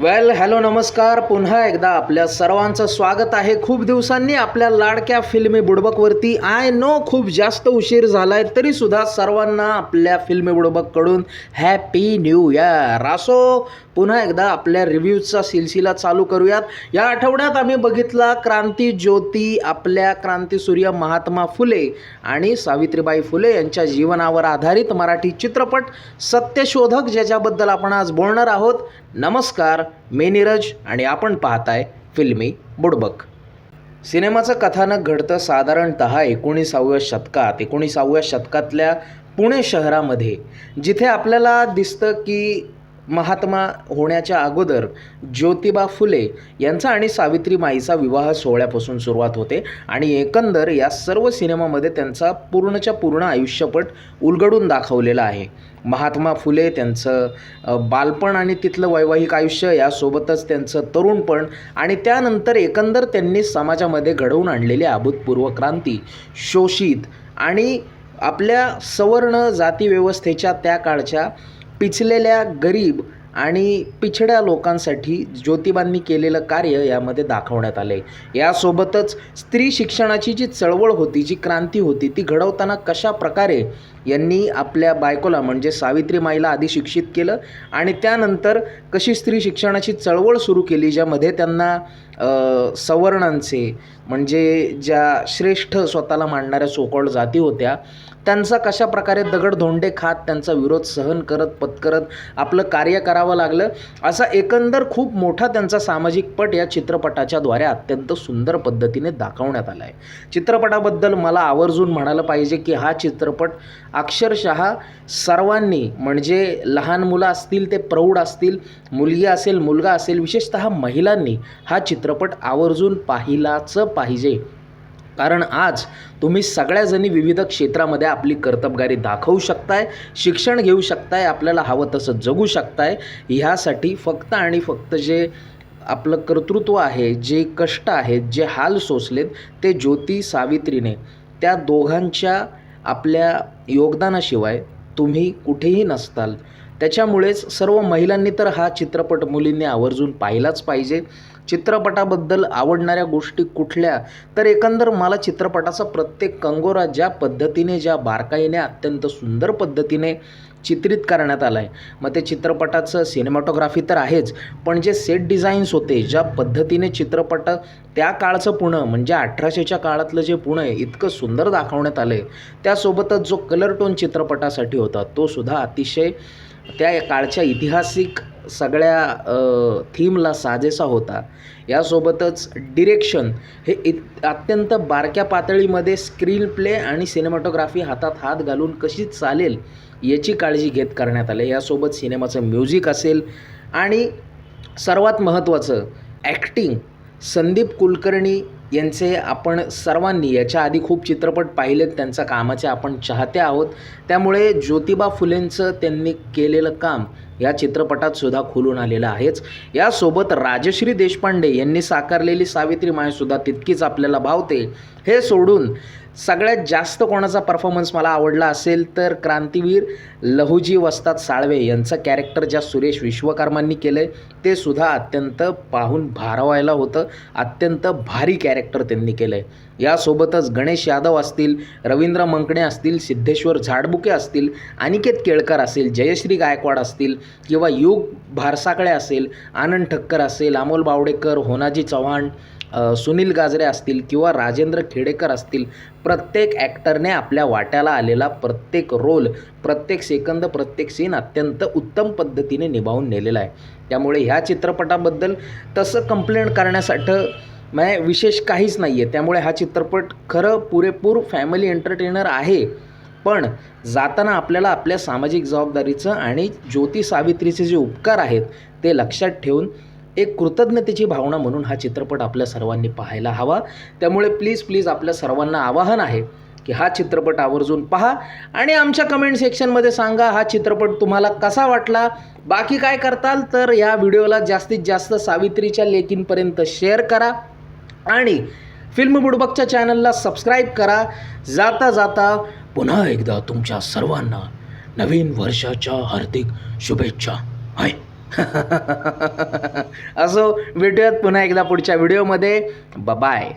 वेल hello नमस्कार. पुन्हा एकदा आपल्या सर्वांचं स्वागत आहे. खूप दिवसांनी आपल्या लाडक्या फिल्मी बुडबकवरती. आय नो खूप जास्त उशीर झाला आहे तरीसुद्धा सर्वांना आपल्या फिल्मी बुडबककडून हॅपी न्यू इयर असो पुन्हा एकदा आपल्या रिव्ह्यूजचा सिलसिला चालू करूयात. या आठवड्यात आम्ही बघितला क्रांती ज्योती आपल्या क्रांतीसूर्य महात्मा फुले आणि सावित्रीबाई फुले यांच्या जीवनावर आधारित मराठी चित्रपट सत्यशोधक ज्याच्याबद्दल आपण आज बोलणार आहोत. नमस्कार. मी नीरज आणि आपण पाहताय फिल्मी बुडबक. सिनेमाचं कथानक घडतं साधारणत एकोणीसाव्या शतकात एकोणीसाव्या शतकातल्या पुणे शहरामध्ये जिथे आपल्याला दिसतं की महात्मा होण्याच्या अगोदर ज्योतिबा फुले यांचा आणि सावित्री माईचा विवाह सोहळ्यापासून सुरुवात होते. आणि एकंदर या सर्व सिनेमामध्ये त्यांचा पूर्णच्या पूर्ण आयुष्यपट उलगडून दाखवलेला आहे. महात्मा फुले त्यांचं बालपण आणि तिथलं वैवाहिक आयुष्य यासोबतच त्यांचं तरुणपण आणि त्यानंतर एकंदर त्यांनी समाजामध्ये घडवून आणलेली अभूतपूर्व क्रांती शोषित आणि आपल्या सवर्ण जातीव्यवस्थेच्या त्या काळच्या पिचलेल्या गरीब आणि पिछड्या लोकांसाठी ज्योतिबांनी केलेलं कार्य यामध्ये दाखवण्यात आले. यासोबतच स्त्री शिक्षणाची जी चळवळ होती जी क्रांती होती ती घडवताना कशा प्रकारे यांनी आपल्या बायकोला म्हणजे सावित्री माईला आधी शिक्षित केलं आणि त्यानंतर कशी स्त्री शिक्षणाची चळवळ सुरू केली ज्यामध्ये त्यांना सवर्णांचे म्हणजे ज्या श्रेष्ठ स्वतःला मांडणाऱ्या सोकॉल्ड जाती होत्या त्यांचा कशा प्रकारे दगडधोंडे खात त्यांचा विरोध सहन करत पत्करत आपलं कार्य करावं लागलं असा एकंदर खूप मोठा त्यांचा सामाजिक पट या चित्रपटाच्याद्वारे अत्यंत सुंदर पद्धतीने दाखवण्यात आला आहे चित्रपटाबद्दल मला आवर्जून म्हणायला पाहिजे की हा चित्रपट अक्षरशः सर्वांनी म्हणजे लहान मुलं असतील ते प्रौढ असतील मुलगी असेल मुलगा असेल विशेषतः महिलांनी हा चित्रपट आवर्जून पाहिलाच पाहिजे. कारण आज तुम्ही सगळ्याजणी विविध क्षेत्रामध्ये आपली कर्तबगारी दाखवू शकताय शिक्षण घेऊ शकताय आपल्याला हवं तसं जगू शकताय. ह्यासाठी फक्त आणि फक्त जे आपलं कर्तृत्व आहे जे कष्ट आहेत जे हाल सोसलेत ते ज्योती सावित्रीने. त्या दोघांच्या आपल्या योगदानाशिवाय तुम्ही कुठेही नसताल. त्याच्यामुळेच सर्व महिलांनी तर हा चित्रपट मुलींनी आवर्जून पाहिलाच पाहिजे. चित्रपटाबद्दल आवडणाऱ्या गोष्टी कुठल्या? तर एकंदर मला चित्रपटाचा प्रत्येक कंगोरा ज्या पद्धतीने ज्या बारकाईने अत्यंत सुंदर पद्धतीने चित्रित करण्यात आला आहे मग ते चित्रपटाचं सिनेमॅटोग्राफी तर आहेच पण जे सेट डिझाईन्स होते ज्या पद्धतीने चित्रपट त्या काळचं पुणं म्हणजे अठराशेच्या काळातलं जे पुणं आहे इतकं सुंदर दाखवण्यात आलं आहे त्यासोबतच जो कलर टोन चित्रपटासाठी होता तो सुद्धा अतिशय त्या काळच्या ऐतिहासिक सगळ्या थीमला साजेसा होता. यासोबतच डिरेक्शन हे इत अत्यंत बारक्या पातळीमध्ये स्क्रीन प्ले आणि सिनेमॅटोग्राफी हातात हात घालून कशी चालेल याची काळजी घेत करण्यात आले. यासोबत सिनेमाचं म्युझिक असेल आणि सर्वात महत्त्वाचं ॲक्टिंग. संदीप कुलकर्णी यांचे आपण सर्वांनी याच्या आधी खूप चित्रपट पाहिलेत त्यांच्या कामाचे आपण चाहते आहोत. त्यामुळे ज्योतिबा फुलेंचं त्यांनी केलेलं काम या चित्रपटात सुद्धा खुलून आलेलं आहेच. यासोबत राजश्री देशपांडे यांनी साकारलेली सावित्री मायसुद्धा तितकीच आपल्याला भावते. हे सोडून सगळ्यात जास्त कोणाचा परफॉर्मन्स मला आवडला असेल तर क्रांतीवीर लहुजी वस्ताद साळवे यांचं कॅरेक्टर ज्या सुरेश विश्वकर्मांनी केलं आहे ते सुद्धा अत्यंत पाहून भारावायला होतं. अत्यंत भारी कॅरेक्टर त्यांनी केलं आहे यासोबतच गणेश यादव असतील रवींद्र मंकणे असतील सिद्धेश्वर झाडबुके असतील अनिकेत केळकर असेल जयश्री गायकवाड असतील किंवा युग भारसाकळे असेल आनंद ठक्कर असेल अमोल बावडेकर होनाजी चव्हाण सुनील गाजरे असतील किंवा राजेंद्र खेडेकर असतील प्रत्येक ॲक्टरने आपल्या वाट्याला आलेला प्रत्येक रोल प्रत्येक सेकंद प्रत्येक सीन अत्यंत उत्तम पद्धतीने निभावून नेलेला आहे. त्यामुळे ह्या चित्रपटाबद्दल तसं कंप्लेंट करण्यासाठी मग विशेष काहीच नाही आहे त्यामुळे हा चित्रपट खरं पुरेपूर फॅमिली एंटरटेनर आहे. पण जाताना आपल्याला आपल्या सामाजिक जबाबदारीचं आणि ज्योती सावित्रीचे जे उपकार आहेत ते लक्षात ठेवून एक कृतज्ञतेची भावना म्हणून हा चित्रपट आपल्या सर्वांनी पाहायला हवा. त्यामुळे प्लीज प्लीज आपल्या सर्वांना आवाहन आहे की हा चित्रपट आवर्जून पहा आणि आमच्या कमेंट सेक्शनमध्ये सांगा हा चित्रपट तुम्हाला कसा वाटला? बाकी काय करताल? तर या व्हिडिओला जास्तीत जास्त सावित्रीच्या लेकींपर्यंत शेअर करा आणि फिल्म बुडबकच्या चॅनलला सबस्क्राईब करा. जाता जाता पुन्हा एकदा तुमच्या सर्वांना नवीन वर्षाच्या हार्दिक शुभेच्छा. आहे. असो भेटूयात पुन्हा एकदा पुढच्या व्हिडिओमध्ये. बाय